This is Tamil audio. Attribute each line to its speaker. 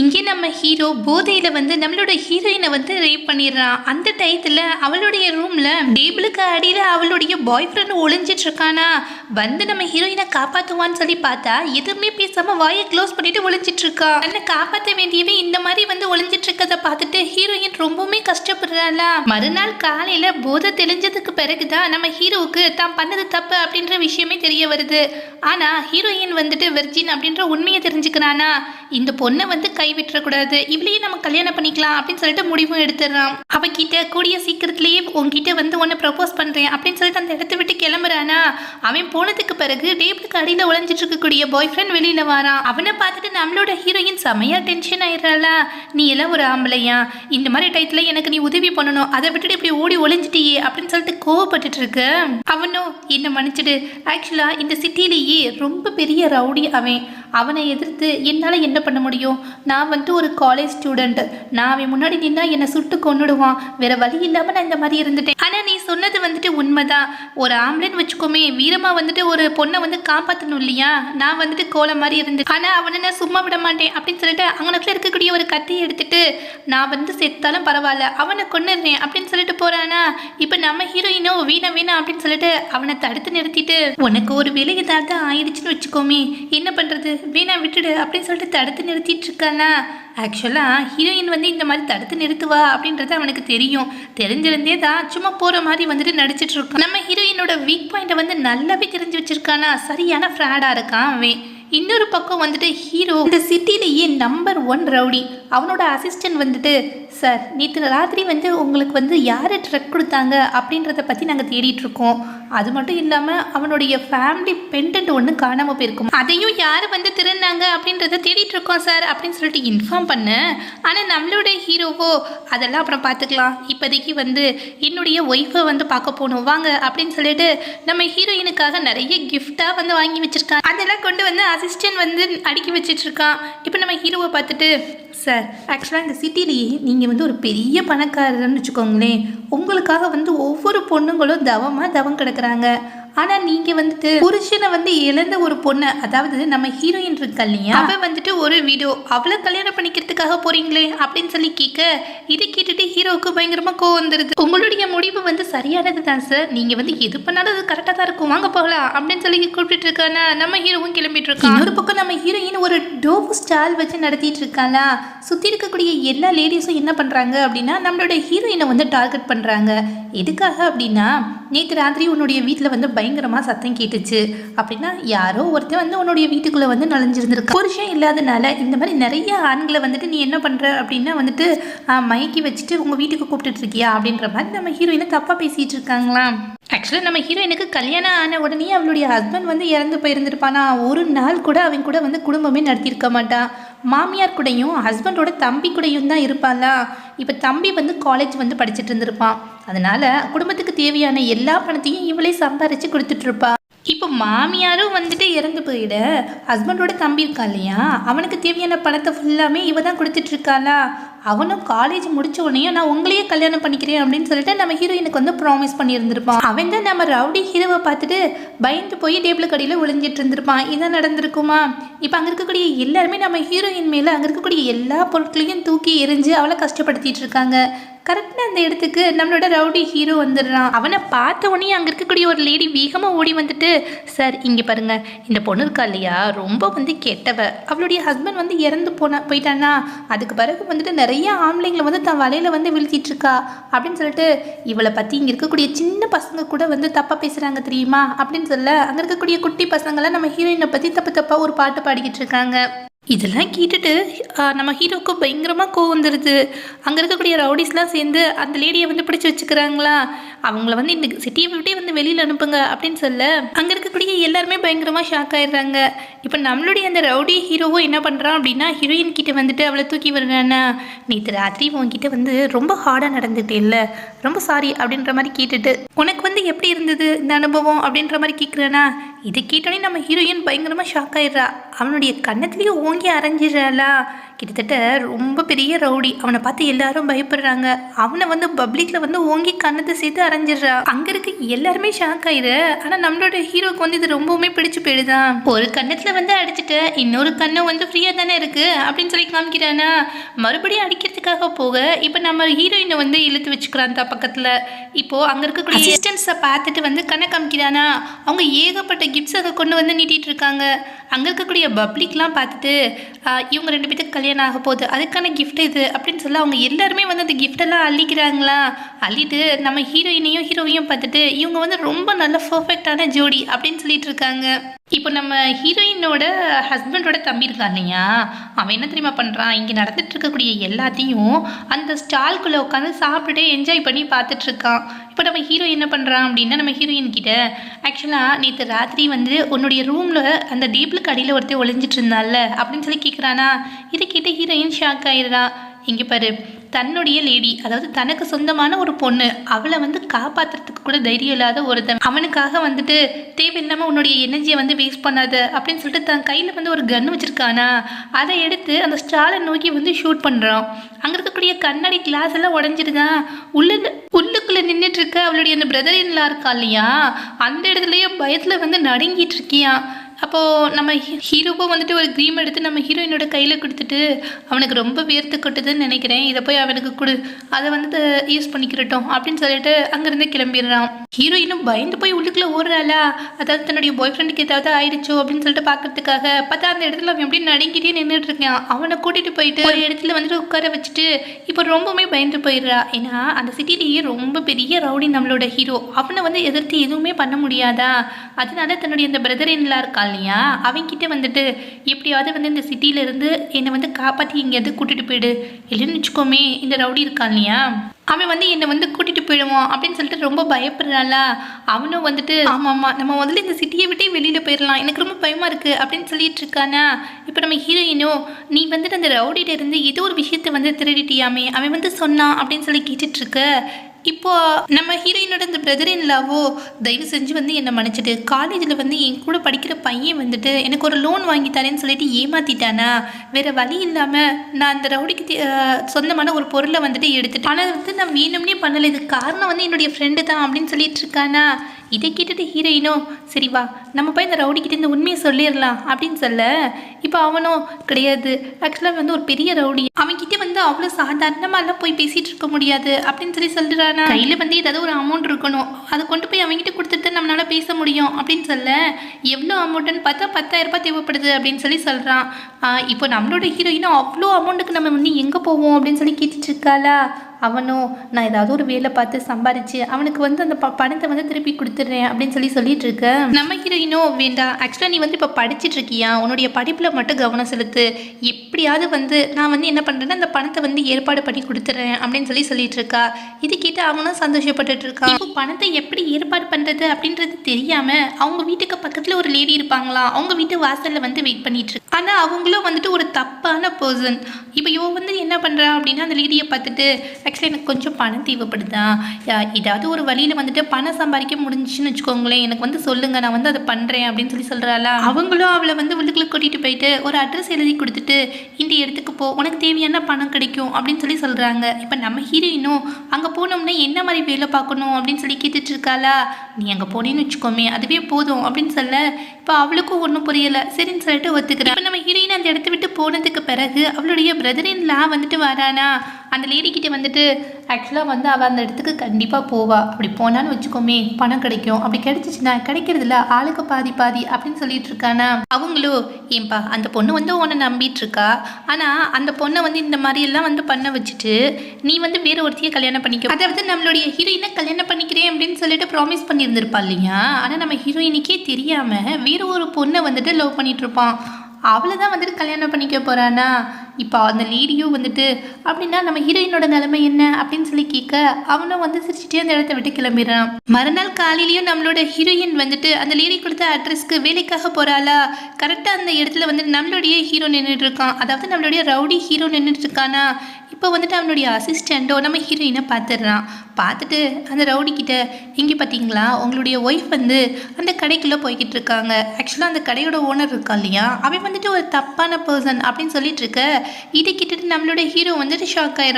Speaker 1: இங்கே நம்ம ஹீரோ போதையில் வந்து நம்மளோட ஹீரோயினை வந்து ரேப் பண்ணிடுறான். அந்த டயத்தில் அவளுடைய ரூமில் டேபிளுக்கு அடியில் அவளுடைய பாய் ஃப்ரெண்ட் ஒளிஞ்சிட்டு இருக்கானா? வந்து நம்ம ஹீரோயினை காப்பாற்றுவான்னு சொல்லி பார்த்தா எதுவுமே பேசாமல் வாயை க்ளோஸ் பண்ணிட்டு ஒளிஞ்சிட்டு இருக்கா. காப்பாற்ற வேண்டியவே இந்த மாதிரி வந்து ஒளிஞ்சிட்டு இருக்கதை பார்த்துட்டு ஹீரோயின் ரொம்பவுமே கஷ்டப்படுறாளா? மறுநாள் காலையில் போதை தெளிஞ்சதுக்கு பிறகுதான் நம்ம ஹீரோவுக்கு தான் பண்ணது தப்பு அப்படின்ற விஷயமே தெரிய வருது. ஆனால் ஹீரோயின் வந்துட்டு வெர்ஜின் அப்படின்ற உண்மையை தெரிஞ்சுக்கிறானா? இந்த பொண்ணை வந்து கைவிட்டுறக்கூடாது. இவளையே நம்ம கல்யாணம் பண்ணிக்கலாம் அப்படின்னு சொல்லிட்டு முடிவும் எடுத்துடுறான். அவகிட்ட கூடிய சீக்கிரத்திலேயே உன்கிட்ட வந்து ஒன்று ப்ரப்போஸ் பண்றேன் அப்படின்னு சொல்லிட்டு அந்த இடத்த விட்டு கிளம்புறானா? அவன் போனதுக்கு பிறகு டேபிளுக்கு அடியில உழைஞ்சிட்டு இருக்கக்கூடிய பாய் ஃப்ரெண்ட் வெளியில வரான். அவனை பார்த்துட்டு நம்மளோட ஹீரோயின் செமையாக டென்ஷன் ஆயிடுறாள? நீ எல்லாம் ஒரு ஆம்பளையா? இந்த மாதிரி டயத்துல எனக்கு நீ உதவி பண்ணணும். அதை விட்டுட்டு இப்படி ஓடி ஒளிஞ்சிட்டியே அப்படின்னு சொல்லிட்டு கோவப்பட்டுட்டு இருக்கு அவனும் என்ன மன்னிச்சிடு. ஆக்சுவலா இந்த சிட்டிலேயே ரொம்ப பெரிய ரவுடி அவன். அவனை எதிர்த்து என்னால் என்ன பண்ண முடியும்? நான் நான் வந்துட்டு ஒரு காலேஜ் ஸ்டூடெண்ட் நான் அவன் முன்னாடி நின்னா என்னை சுட்டு கொன்னுடுவான். வேற வழி இல்லாமல் நான் இந்த மாதிரி இருந்துட்டேன். ஆனால் நீ சொன்னது வந்துட்டு உண்மைதான். ஒரு ஆம்பளைன்னு வச்சுக்கோமே வீரமா வந்துட்டு ஒரு பொண்ணை வந்து காப்பாற்றணும் இல்லையா? நான் வந்துட்டு கோலம் மாதிரி இருந்தேன் ஆனால் அவனை நான் சும்மா விட மாட்டேன் அப்படின்னு சொல்லிட்டு அவனுக்குள்ள இருக்கக்கூடிய ஒரு கத்தியை எடுத்துட்டு நான் வந்து செத்தாலும் பரவாயில்ல அவனை கொன்னுடுறேன் அப்படின்னு சொல்லிட்டு போறானா? இப்போ நம்ம ஹீரோயினோ வீணா வீணா அப்படின்னு சொல்லிட்டு அவனை தடுத்து நிறுத்திட்டு உனக்கு ஒரு வேலை ஏதாவது ஆயிடுச்சுன்னு வச்சுக்கோமே. என்ன பண்றது? வீணா விட்டுடு அப்படின்னு சொல்லிட்டு தடுத்து நிறுத்திட்டு இருக்கானா ஆக்சுவலாக ஹீரோயின் வந்து இந்த மாதிரி தடுத்து நிறுத்துவா? அப்படின்றது அவனுக்கு தெரியும். தெரிஞ்சிருந்தே தான் சும்மா போகிற மாதிரி வந்துட்டு நடிச்சிட்டு இருக்கான். நம்ம ஹீரோயினோட வீக் பாயிண்ட்டை வந்து நல்லாவே தெரிஞ்சு வச்சிருக்கானா? சரியான ஃப்ராடாக இருக்கான் அவன். இன்னொரு பக்கம் வந்துட்டு ஹீரோ இந்த சிட்டிலேயே நம்பர் ஒன் ரவுடி. அவனோட அசிஸ்டன்ட் வந்துட்டு சார் நேற்று ராத்திரி வந்து உங்களுக்கு வந்து யார் ட்ரக் கொடுத்தாங்க? அப்படின்றத பற்றி நாங்கள் தேடிட்டு இருக்கோம். அது மட்டும் இல்லாமல் அவனுடைய ஃபேமிலி பெண்டன்ட் ஒன்று காணாமல் போயிருக்கும். அதையும் யார் வந்து திருந்தாங்க அப்படின்றத தேடிட்டு இருக்கோம் சார் அப்படின்னு சொல்லிட்டு இன்ஃபார்ம் பண்ணேன் ஆனால் நம்மளோட ஹீரோவோ அதெல்லாம் அப்புறம் பார்த்துக்கலாம். இப்போதைக்கு வந்து என்னுடைய ஒய்ஃபை வந்து பார்க்க போகணும். வாங்க அப்படின்னு சொல்லிட்டு நம்ம ஹீரோயினுக்காக நிறைய கிஃப்டாக வந்து வாங்கி வச்சுருக்காங்க. அதெல்லாம் கொண்டு வந்து அசிஸ்டன்ட் வந்து அடுக்கி வச்சிட்ருக்கான் இப்போ நம்ம ஹீரோவை பார்த்துட்டு சார் ஆக்சுவலாக இந்த சிட்டிலேயே நீங்கள் வந்து ஒரு பெரிய பணக்காரர்னு வச்சுக்கோங்களேன். உங்களுக்காக வந்து ஒவ்வொரு பொண்ணுங்களும் தவமாக தவம் கிடக்குறாங்க. ஆனால் நீங்கள் வந்துட்டு புருஷனை வந்து இழந்த ஒரு பொண்ணை அதாவது நம்ம ஹீரோயின் இருக்கா இல்லையா? அவ வந்துட்டு ஒரு வீடியோ அவளை கல்யாணம் பண்ணிக்கிறதுக்காக போறீங்களே அப்படின்னு சொல்லி கேட்க இதை கேட்டுட்டு ஹீரோவுக்கு பயங்கரமாக கோவம் வந்துருது. உங்களுடைய முடிவு வந்து சரியானது தான் சார் நீங்கள் வந்து எது பண்ணாலும் அது கரெக்டாக தான் இருக்கும். வாங்க போகலாம் அப்படின்னு சொல்லி கூப்பிட்டு இருக்கானா? நம்ம ஹீரோவும் கிளம்பிட்டு இருக்கான். இன்னொரு பக்கம் நம்ம ஹீரோயின் ஒரு டோப் ஸ்டால் வச்சு நடத்திட்டு இருக்காளா? சுற்றி இருக்கக்கூடிய எல்லா லேடிஸும் என்ன பண்ணுறாங்க அப்படின்னா நம்மளோட ஹீரோயினை வந்து டார்கெட் பண்ணுறாங்க எதுக்காக அப்படின்னா நேற்று ராத்திரி உன்னுடைய வீட்டில் வந்து பயங்கரமாக சத்தம் கேட்டுச்சு. அப்படின்னா யாரோ ஒருத்தன் வந்து உன்னுடைய வீட்டுக்குள்ளே வந்து நுழைஞ்சிருந்திருக்கா புருஷன் இல்லாதனால இந்த மாதிரி நிறைய ஆண்களை வந்துட்டு நீ என்ன பண்ணுற அப்படின்னா வந்துட்டு மயக்கி வச்சுட்டு உங்கள் வீட்டுக்கு கூப்பிட்டுட்டு இருக்கியா? அப்படின்ற மாதிரி நம்ம ஹீரோயினை தப்பாக பேசிகிட்டு இருக்காங்களா ஆக்சுவலாக நம்ம ஹீரோயினுக்கு கல்யாணம் ஆன உடனே அவளுடைய ஹஸ்பண்ட் வந்து இறந்து போயிருந்திருப்பானா? ஒரு நாள் கூட அவன் கூட வந்து குடும்பமே நடத்தியிருக்க மாட்டான். மாமியார் கூடயும் ஹஸ்பண்டோட தம்பி கூடையும் தான் இருப்பாளா? இப்போ தம்பி வந்து காலேஜ் வந்து படிச்சுட்டு இருந்திருப்பான். அதனால குடும்பத்துக்கு தேவையான எல்லா பணத்தையும் இவளே சம்பாரிச்சு கொடுத்துட்ருப்பா இப்போ மாமியாரும் வந்துட்டு இறந்து போயிட ஹஸ்பண்டோட தம்பி இருக்கா இல்லையா? அவனுக்கு தேவையான பணத்தை ஃபுல்லாமே இவ தான் கொடுத்துட்ருக்காளா அவனும் காலேஜ் முடிச்ச உடனே நான் உங்களையே கல்யாணம் பண்ணிக்கிறேன் அப்படின்னு சொல்லிட்டு நம்ம ஹீரோயினுக்கு வந்து ப்ராமிஸ் பண்ணியிருந்திருப்பான். அவன் தான் நம்ம ரவுடி ஹீரோவை பார்த்துட்டு பயந்து போய் டேபிள் கடையில் ஒளிஞ்சிட்டு இருந்திருப்பான். இதான் நடந்திருக்குமா? இப்போ அங்கே இருக்கக்கூடிய எல்லாருமே நம்ம ஹீரோயின் மேலே அங்கே இருக்கக்கூடிய எல்லா பொருட்களையும் தூக்கி எரிஞ்சு அவளை கஷ்டப்படுத்திட்டு இருக்காங்க. கரெக்டாக அந்த இடத்துக்கு நம்மளோட ரவுடி ஹீரோ வந்துடுறான். அவனை பார்த்த உடனே அங்கே இருக்கக்கூடிய ஒரு லேடி வேகமாக ஓடி வந்துட்டு சார் இங்கே பாருங்கள் இந்த பொண்ணு இருக்கா இல்லையா? ரொம்ப வந்து கெட்டவ. அவளுடைய ஹஸ்பண்ட் வந்து இறந்து போனா போயிட்டானா? அதுக்கு பிறகு வந்துட்டு நிறைய ஆம்பளைங்களை வந்து தன் வலையில் வந்து வீழ்த்திட்டு இருக்கா அப்படின்னு சொல்லிட்டு இவளை பற்றி இங்கே இருக்கக்கூடிய சின்ன பசங்க கூட வந்து தப்பாக பேசுகிறாங்க தெரியுமா அப்படின்னு சொல்ல அங்கே இருக்கக்கூடிய குட்டி பசங்களாம் நம்ம ஹீரோயினை பற்றி தப்பு தப்பாக ஒரு பாட்டு பாடிக்கிட்டு இருக்காங்க. இதெல்லாம் கேட்டுட்டு நம்ம ஹீரோக்கு பயங்கரமாக கோவம் வந்துடுது அங்கே இருக்கக்கூடிய ரவுடிஸ்லாம் சேர்ந்து அந்த லேடியை வந்து பிடிச்சி வச்சுக்கிறாங்களா? அவங்கள வந்து இந்த சிட்டியை விட்டே வந்து வெளியில் அனுப்புங்க அப்படின்னு சொல்ல அங்கே இருக்கக்கூடிய எல்லாருமே பயங்கரமாக ஷாக் ஆயிடுறாங்க. இப்போ நம்மளுடைய அந்த ரவுடி ஹீரோவும் என்ன பண்ணுறான் அப்படின்னா ஹீரோயின் கிட்டே வந்துட்டு அவளை தூக்கி விடுறானா? நேற்று ராத்திரி உங்ககிட்ட வந்து ரொம்ப ஹார்டாக நடந்துட்டேல்ல ரொம்ப சாரி அப்படின்ற மாதிரி கேட்டுட்டு உனக்கு வந்து எப்படி இருந்தது இந்த அனுபவம் அப்படின்ற மாதிரி கேட்குறானா இதை கேட்டோடனே நம்ம ஹீரோயின் பயங்கரமாக ஷாக் ஆயிடுறா. அவனுடைய கன்னத்துலேயே ஓங்கி அரைஞ்சிடுறாளா. கிட்டத்தட்ட ரொம்ப பெரிய ரவுடி. அவனை பார்த்து எல்லாரும் பயப்படுறாங்க. அவனை வந்து பப்ளிக்ல வந்து ஓங்கி கண்ணத்தை சேர்த்து அரைஞ்சிடுறா. அங்க இருக்க எல்லாருமே ஷாக் ஆயிரு. ஆனா நம்மளோட ஹீரோக்கு வந்து இது ரொம்பவுமே பிடிச்சு போயிடுதான் ஒரு கண்ணத்துல வந்து அடிச்சுட்டு இன்னொரு கண்ணு வந்து ஃப்ரீயா தானே இருக்கு அப்படின்னு சொல்லி காமிக்கிறானா. மறுபடியும் அடிக்கிறதுக்காக போக இப்போ நம்ம ஹீரோயினை வந்து இழுத்து வச்சுக்கிறான் தான் பக்கத்துல. இப்போ அங்க இருக்கக்கூடிய அசிஸ்டன்ஸை பார்த்துட்டு வந்து கண்ணை காமிக்கிறானா. அவங்க ஏகப்பட்ட கிஃப்ட்ஸ் அதை கொண்டு வந்து நீட்டிகிட்டு இருக்காங்க அங்கே இருக்கக்கூடிய பப்ளிக்லாம் பார்த்துட்டு இவங்க ரெண்டு பேர்த்துக்கு கல்யாணம் ஆக போகுது. அதுக்கான கிஃப்ட் இது. அப்படின்னு சொல்லி அவங்க எல்லாருமே வந்து அந்த கிஃப்டெல்லாம் அள்ளிக்கிறாங்களா? அள்ளிட்டு நம்ம ஹீரோயினையும் ஹீரோவையும் பார்த்துட்டு இவங்க வந்து ரொம்ப நல்ல பர்ஃபெக்டான ஜோடி அப்படின்னு சொல்லிட்டு இருக்காங்க இப்போ நம்ம ஹீரோயினோட ஹஸ்பண்டோட தம்பி இருக்கான் இல்லையா? அவன் என்ன தெரியுமா பண்ணுறான் இங்கே நடந்துட்டு இருக்கக்கூடிய எல்லாத்தையும் அந்த ஸ்டால்குள்ளே உட்காந்து சாப்பிட்டுட்டு என்ஜாய் பண்ணி பார்த்துட்டு இருக்கான் இப்போ நம்ம ஹீரோ என்ன பண்ணுறான் அப்படின்னா நம்ம ஹீரோயின் கிட்ட ஆக்சுவலாக நேற்று ராத்திரி வந்து உன்னுடைய ரூமில் அந்த டேபிளுக்கு அடியில் ஒருத்தர் ஒளிஞ்சிட்டு இருந்தால அப்படின்னு சொல்லி கேட்குறானா இதை கேட்டு ஹீரோயின் ஷாக் ஆயிடுறா. இங்கே பாரு தன்னுடைய லேடி அதாவது தனக்கு சொந்தமான ஒரு பொண்ணு அவளை வந்து காப்பாத்துறதுக்கு கூட தைரியம் இல்லாத ஒருத்தன் அவனுக்காக வந்துட்டு தேவையில்லாமல் உன்னுடைய எனர்ஜியை வந்து வேஸ்ட் பண்ணாத அப்படின்னு சொல்லிட்டு தன் கையில் வந்து ஒரு கன் வச்சுருக்கானா அதை எடுத்து அந்த ஸ்டாலை நோக்கி வந்து ஷூட் பண்ணுறான் அங்கே இருக்கக்கூடிய கண்ணாடி கிளாஸ் எல்லாம் உடஞ்சிருதான் உள்ள உள்ளுக்குள்ளே நின்றுட்டு இருக்க அவளுடைய அந்த பிரதர் இன்லா இருக்கா இல்லையா? அந்த இடத்துலயே பயத்தில் வந்து நடுங்கிட்டு இருக்கியான் அப்போது நம்ம ஹீ- ஹீரோவும் வந்துட்டு ஒரு க்ரீம் எடுத்து நம்ம ஹீரோயினோட கையில் கொடுத்துட்டு அவனுக்கு ரொம்ப வேர்த்து கொட்டுதுன்னு நினைக்கிறேன். இதை போய் அவனுக்கு கொடு. அதை வந்து யூஸ் பண்ணிக்கிறட்டும் அப்படின்னு சொல்லிட்டு அங்கேருந்து கிளம்பிடுறான். ஹீரோயினும் பயந்து போய் உள்ளுக்குள்ளே ஓடுறாளா. அதாவது தன்னுடைய பாய் ஃப்ரெண்டுக்கு ஏதாவது ஆயிடுச்சோ அப்படின்னு சொல்லிட்டு பார்க்கறதுக்காக பார்த்தா அந்த இடத்துல அவன் எப்படி நடுங்கிட்டே நின்றுட்டு இருக்கான். அவனை கூட்டிகிட்டு போயிட்டு ஒரு இடத்துல வந்துட்டு உட்கார வச்சுட்டு இப்போ ரொம்பவுமே பயந்து போயிடுறா. ஏன்னா அந்த சிட்டிலேயே ரொம்ப பெரிய ரவுடி நம்மளோட ஹீரோ அவனை வந்து எதிர்த்து எதுவுமே பண்ண முடியாதா? அதனால தன்னுடைய அந்த பிரதர் இன்லா இருக்கா இல்லையா அவன்கிட்ட வந்துட்டு எப்படியாவது வந்து இந்த சிட்டியிலேருந்து இருந்து என்னை வந்து காப்பாற்றி எங்கேயாவது கூட்டிட்டு போயிடு. இல்லைன்னு வச்சுக்கோமே இந்த ரவுடி இருக்கான் இல்லையா அவன் வந்து என்னை வந்து கூட்டிட்டு போயிடுவான் அப்படின்னு சொல்லிட்டு ரொம்ப பயப்படுறாளா? அவனும் வந்துட்டு ஆமாம் ஆமாம் நம்ம முதல்ல இந்த சிட்டியை விட்டே வெளியில் போயிடலாம். எனக்கு ரொம்ப பயமாக இருக்கு அப்படின்னு சொல்லிட்டு இருக்கானா? இப்போ நம்ம ஹீரோயினோ நீ வந்துட்டு அந்த ரவுடிகிட்ட இருந்து ஏதோ ஒரு விஷயத்தை வந்து திருடிட்டியாமே அவன் வந்து சொன்னான் அப்படின்னு சொல்லி கேட்டுட்ருக்க இப்போது இப்போ நம்ம ஹீரோயினோட இந்த பிரதர் இன் லாவோ தயவு செஞ்சு வந்து என்னை மன்னிச்சிட்டு காலேஜில் வந்து என் கூட படிக்கிற பையன் வந்துட்டு எனக்கு ஒரு லோன் வாங்கி தரேன்னு சொல்லிட்டு ஏமாத்திட்டானா? வேற வழி இல்லாமல் நான் அந்த ரவுடிக்கு தே- சொந்தமான ஒரு பொருளை வந்துட்டு எடுத்துட்டேன். ஆனால் வந்து நான் வேணும்னே பண்ணலை. இது காரணம் வந்து என்னுடைய ஃப்ரெண்டு தான் அப்படின்னு சொல்லிட்டு இருக்கானா? இதை கேட்டுட்டு ஹீரோயினோ சரி வா நம்ம போய் இந்த ரவுடிக்கிட்ட இந்த உண்மையை சொல்லிடலாம் அப்படின்னு சொல்ல இப்போ அவனும் கிடையாது. ஆக்சுவலாக வந்து ஒரு பெரிய ரவுடி. அவன்கிட்ட வந்து அவ்வளோ சாதாரணமாலாம் போய் பேசிட்டு இருக்க முடியாது அப்படின்னு சொல்லி சொல்லிடுறானா கையில் வந்து ஏதாவது ஒரு அமௌண்ட் இருக்கணும். அதை கொண்டு போய் அவன்கிட்ட கொடுத்துட்டு தான் நம்மளால பேச முடியும் அப்படின்னு சொல்ல எவ்வளோ அமௌண்ட்டுன்னு பார்த்தா பத்தாயிரம் ரூபாய் தேவைப்படுது அப்படின்னு சொல்லி சொல்கிறான் இப்போ நம்மளோட ஹீரோயினும் அவ்வளோ அமௌண்ட்டுக்கு நம்ம வந்து எங்கே போவோம் அப்படின்னு சொல்லி கேட்டுட்டு அவனோ நான் ஏதாவது ஒரு வேலை பார்த்து சம்பாரிச்சு அவனுக்கு வந்து அந்த ப- பணத்தை வந்து திருப்பி கொடுத்துட்றேன் அப்படின்னு சொல்லி சொல்லிட்டு இருக்க. நம்ம ஹீரோயினோ வேண்டாம் ஆக்சுவலாக நீ வந்து இப்போ படிச்சுட்டு இருக்கியா? உன்னுடைய படிப்பில் மட்டும் கவனம் செலுத்து. எப்படியாவது வந்து நான் வந்து என்ன பண்ணுறேன்னா அந்த பணத்தை வந்து ஏற்பாடு பண்ணி கொடுத்துட்றேன் அப்படின்னு சொல்லி சொல்லிட்டு இருக்கா. இது கேட்டு அவனும் சந்தோஷப்பட்டுட்டு இருக்கான் இப்போ பணத்தை எப்படி ஏற்பாடு பண்ணுறது அப்படின்றது தெரியாம அவங்க வீட்டுக்கு பக்கத்தில் ஒரு லேடி இருப்பாங்களா? அவங்க வீட்டு வாசலில் வந்து வெயிட் பண்ணிட்டு இருக்கு ஆனால் அவங்களும் வந்துட்டு ஒரு தப்பான பர்சன் இப்போ இவன் வந்து என்ன பண்ணுறா அப்படின்னா அந்த லேடியை பார்த்துட்டு ஆக்சுவலி எனக்கு கொஞ்சம் பணம் தேவைப்படுதா? யா- ஏதாவது ஒரு வழியில் வந்துட்டு பணம் சம்பாதிக்க முடிஞ்சுன்னு வச்சுக்கோங்களேன். எனக்கு வந்து சொல்லுங்கள் நான் வந்து அதை பண்ணுறேன் அப்படின்னு சொல்லி சொல்கிறாளா அவங்களும் அவளை வந்து உள்ளுக்குள்ள கூட்டிகிட்டு போயிட்டு ஒரு அட்ரஸ் எழுதி கொடுத்துட்டு இந்த இடத்துக்கு போ உனக்கு தேவையான பணம் கிடைக்கும் அப்படின்னு சொல்லி சொல்கிறாங்க இப்போ நம்ம ஹீரோயினும் அங்கே போனோம்னா என்ன மாதிரி வேலை பார்க்கணும் அப்படின்னு சொல்லி கேட்டுட்டு இருக்காளா? நீ அங்கே போனேன்னு வச்சுக்கோமே அதுவே போதும் அப்படின்னு சொல்ல இப்போ அவளுக்கும் ஒன்றும் புரியலை. சரின்னு சொல்லிட்டு ஒத்துக்கிறேன் இப்போ நம்ம ஹீரோயின் அந்த இடத்த விட்டு போனதுக்கு பிறகு அவளுடைய பிரதரின் லா வந்துட்டு வரானா? அந்த லேடி வந்துட்டு ஆக்சுவலாக வந்து அவள் அந்த இடத்துக்கு கண்டிப்பாக போவா. அப்படி போனான்னு வச்சுக்கோமே பணம் கிடைக்கும். அப்படி கிடைச்சிச்சுன்னா கிடைக்கிறதுல ஆளுக்கு பாதி பாதி அப்படின்னு சொல்லிட்டு இருக்கானா. அவங்களோ ஏன்பா அந்த பொண்ணு வந்து உன்னை நம்பிட்டு இருக்கா? ஆனால் அந்த பொண்ணை வந்து இந்த மாதிரி எல்லாம் வந்து பண்ண வச்சுட்டு நீ வந்து வேற ஒருத்தையே கல்யாணம் பண்ணிக்க. அதாவது நம்மளுடைய ஹீரோயினை கல்யாணம் பண்ணிக்கிறேன் அப்படின்னு சொல்லிட்டு ப்ராமிஸ் பண்ணியிருந்திருப்பா இல்லையா? ஆனால் நம்ம ஹீரோயினுக்கே தெரியாமல் வேற ஒரு பொண்ணை வந்துட்டு லவ் பண்ணிட்டு இருப்பான். அவளை தான் வந்துட்டு கல்யாணம் பண்ணிக்க போகிறானா இப்போ அந்த லேடியும் வந்துட்டு அப்படின்னா நம்ம ஹீரோயினோட நிலைமை என்ன? அப்படின்னு சொல்லி கேட்க அவனும் வந்து சிரிச்சுட்டே அந்த இடத்த விட்டு கிளம்பிடுறான். மறுநாள் காலையிலயும் நம்மளோட ஹீரோயின் வந்துட்டு அந்த லேடி கொடுத்த அட்ரஸ்க்கு வேலைக்காக போறாளா? கரெக்டாக அந்த இடத்துல வந்து நம்மளுடைய ஹீரோ நின்றுட்டு இருக்கான். அதாவது நம்மளுடைய ரவுடி ஹீரோ நின்றுட்டு இருக்கானா? இப்போ வந்துட்டு அவனுடைய அசிஸ்டண்ட்டோ நம்ம ஹீரோயினை பார்த்துடுறான். பார்த்துட்டு அந்த ரவுடி கிட்ட இங்கே பார்த்தீங்களா உங்களுடைய ஒய்ஃப் வந்து அந்த கடைக்குள்ளே போய்கிட்டு இருக்காங்க. ஆக்சுவலாக அந்த கடையோட ஓனர் இருக்கா இல்லையா? அவன் வந்துட்டு ஒரு தப்பான பர்சன் அப்படின்னு சொல்லிட்டு இருக்க இதை கிட்டத்தட்ட நம்மளோட ஹீரோ வந்துட்டு ஷாக் ஆயிடுறான்